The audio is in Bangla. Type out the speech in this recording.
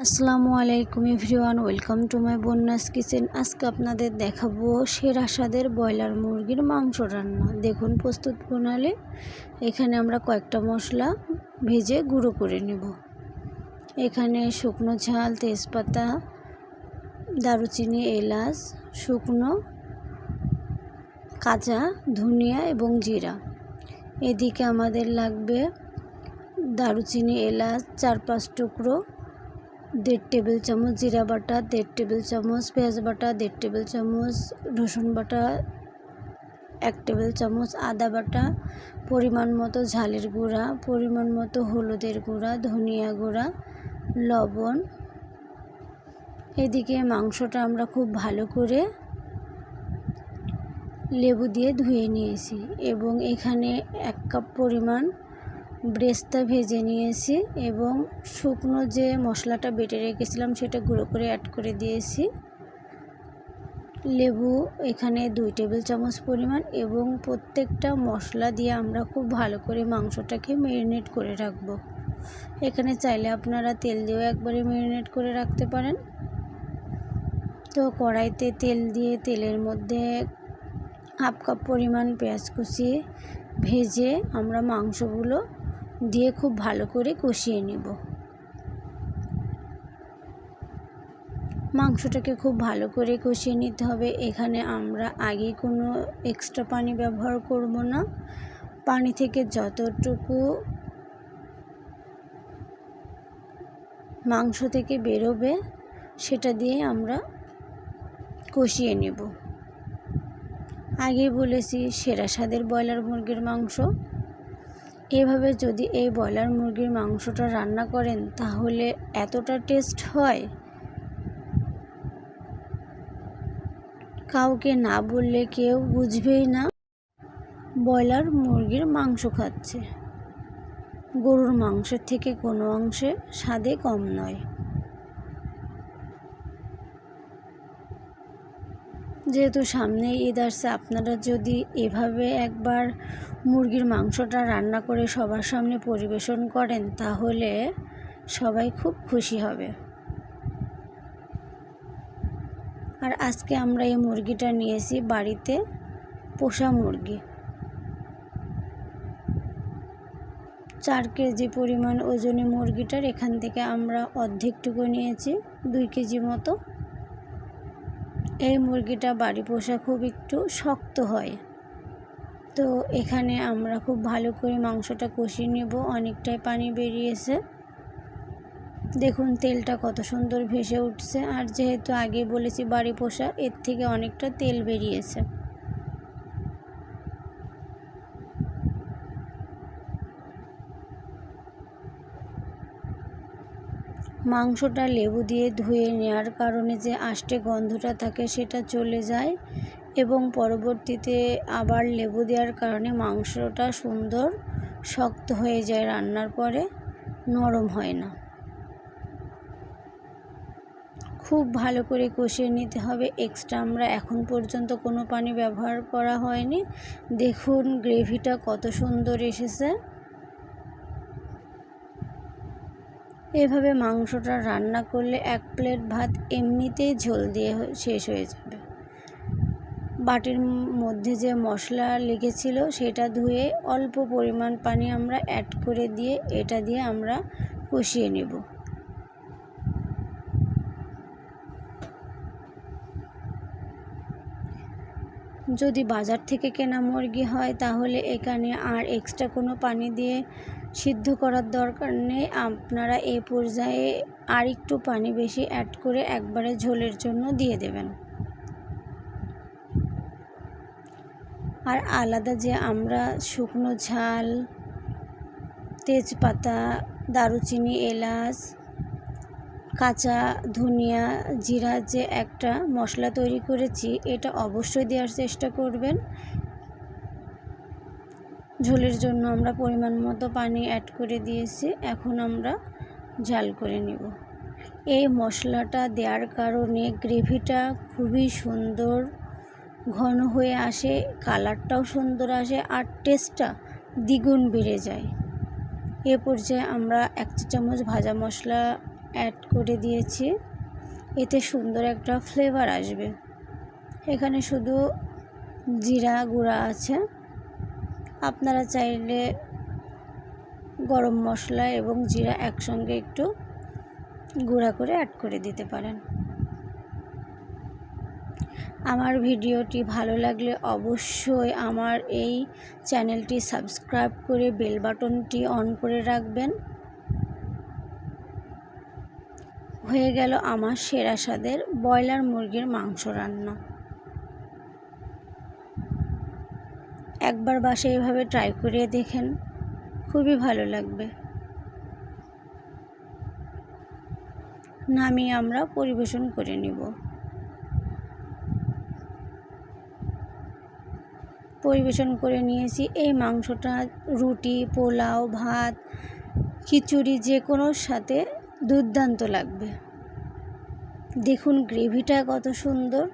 আসসালামু আলাইকুম everyone, welcome to my Bonya's kitchen. আজকে আপনাদের দেখাবো সেরা স্বাদের ব্রয়লার মুরগির মাংস রান্না। দেখুন, প্রস্তুত প্রণালী। এখানে আমরা কয়েকটা মশলা ভেজে গুঁড়ো করে নেব। এখানে শুকনো ঝাল, তেজপাতা, দারুচিনি, এলাচ, শুকনো, কাঁচা ধনিয়া এবং জিরা। এদিকে আমাদের লাগবে দারুচিনি, এলাচ, চার পাঁচ টুকরো দেড় টেবিল চামচ জিরা বাটা, দেড় টেবিল চামচ পেঁয়াজ বাটা, দেড় টেবিল চামচ রসুন বাটা, এক টেবিল চামচ আদা বাটা, পরিমাণ মতো ঝালের গুঁড়া, পরিমাণ মতো হলুদের গুঁড়া, ধনিয়া গুঁড়া, লবণ। এদিকে মাংসটা আমরা খুব ভালো করে লেবু দিয়ে ধুয়ে নিয়েছি এবং এখানে এক কাপ পরিমাণ ব্রেস্তা ভেজে নিয়েছি এবং শুকনো যে মশলাটা বেটে রেখেছিলাম সেটা গুঁড়ো করে অ্যাড করে দিয়েছি। লেবু এখানে দুই টেবিল চামচ পরিমাণ এবং প্রত্যেকটা মশলা দিয়ে আমরা খুব ভালো করে মাংসটাকে ম্যারিনেট করে রাখব। এখানে চাইলে আপনারা তেল দিয়েও একবারে ম্যারিনেট করে রাখতে পারেন। তো কড়াইতে তেল দিয়ে তেলের মধ্যে হাফ কাপ পরিমাণ পেঁয়াজ কুচি ভেজে আমরা মাংসগুলো দিয়ে খুব ভালো করে কষিয়ে নেব। মাংসটাকে খুব ভালো করে কষিয়ে নিতে হবে। এখানে আমরা আগে কোনো এক্সট্রা পানি ব্যবহার করব না। পানি থেকে যতটুকু মাংস থেকে বেরোবে, সেটা দিয়ে আমরা কষিয়ে নেব। আগে বলেছি সেরা স্বাদের ব্রয়লার মুরগির মাংস। এভাবে যদি এই ব্রয়লার মুরগির মাংসটা রান্না করেন, তাহলে এতটা টেস্ট হয়? কাউকে না বললে কেউ বুঝবেই না। ব্রয়লার মুরগির মাংস খাচ্ছে। গরুর মাংসের থেকে কোনো অংশে স্বাদে কম নয়। যেহেতু সামনে ঈদ আসছে, আপনারা যদি এভাবে একবার মুরগির মাংসটা রান্না করে সবার সামনে পরিবেশন করেন, তাহলে সবাই খুব খুশি হবে। আর আজকে আমরা এই মুরগিটা নিয়েছি বাড়িতে পোষা মুরগি। চার কেজি পরিমাণ ওজনে মুরগিটার এখান থেকে আমরা অর্ধেকটুকু নিয়েছি, দুই কেজি মতো। এই মুরগিটা বাড়ি পোষা খুব একটু শক্ত হয়। তো এখানে আমরা খুব ভালো করে মাংসটা কষিয়ে নেব, অনেকটাই পানি বেরিয়েছে। দেখুন তেলটা কত সুন্দর ভেসে উঠছে। আর যেহেতু আগে বলেছি বাড়ি পোষা, এর থেকে অনেকটা তেল বেরিয়েছে। মাংসটা লেবু দিয়ে ধুয়ে নেওয়ার কারণে যে আষ্টে গন্ধটা থাকে সেটা চলে যায় এবং পরবর্তীতে আবার লেবু দেওয়ার কারণে মাংসটা সুন্দর শক্ত হয়ে যায়, রান্নার পরে নরম হয় না। খুব ভালো করে কষিয়ে নিতে হবে, এক্সট্রা আমরা এখন পর্যন্ত কোনো পানি ব্যবহার করা হয়নি। দেখুন, গ্রেভিটা কত সুন্দর এসেছে। এভাবে মাংসটা রান্না করলে এক প্লেট ভাত এমনিতেই ঝোল দিয়ে শেষ হয়ে যাবে। বাটির মধ্যে যে মশলা লেগেছিল সেটা ধুয়ে অল্প পরিমাণ পানি আমরা অ্যাড করে দিয়ে এটা দিয়ে আমরা কষিয়ে নেব। যদি বাজার থেকে কেনা মুরগি হয় তাহলে এখানে আর এক্সট্রা কোনো পানি দিয়ে সিদ্ধ করার দরকার নেই। আপনারা এই পর্যায়ে আর একটু পানি বেশি অ্যাড করে একবারে ঝোলের জন্য দিয়ে দেবেন। আর আলাদা যে আমরা শুকনো ঝাল, তেজপাতা, দারুচিনি, এলাচ, কাঁচা ধনিয়া জিরা যে একটা মশলা তৈরি করেছি, এটা অবশ্যই দেওয়ার চেষ্টা করবেন। ঝোলের জন্য আমরা পরিমাণ মতো পানি অ্যাড করে দিয়েছি। এখন আমরা জাল করে নিব। এই মশলাটা দেওয়ার কারণে গ্রেভিটা খুবই সুন্দর ঘন হয়ে আসে, কালারটাও সুন্দর আসে আর টেস্টটা দ্বিগুণ বেড়ে যায়। এ পর্যায়ে আমরা এক চা চামচ ভাজা মশলা অ্যাড করে দিয়েছি। এতে সুন্দর একটা ফ্লেভার আসবে। এখানে শুধু জিরা গুঁড়া আছে। আপনারা চাইলে গরম মশলা এবং জিরা একসঙ্গে একটু গুঁড়া করে অ্যাড করে দিতে পারেন। আমার ভিডিওটি ভালো লাগলে অবশ্যই আমার এই চ্যানেলটি সাবস্ক্রাইব করে বেল বাটনটি অন করে রাখবেন। হয়ে গেল আমার সেরা স্বাদের ব্রয়লার মুরগির মাংস রান্না। একবার বাসে এভাবে ট্রাই করে দেখেন, খুবই ভালো লাগবে। নামিয়ে আমরা পরিবেশন করে নিব। পরিবেশন করে নিয়েছি এই মাংসটা, রুটি, পোলাও, ভাত, খিচুড়ি যে কোনোর সাথে দুর্দান্ত লাগবে। দেখুন গ্রেভিটা কত সুন্দর।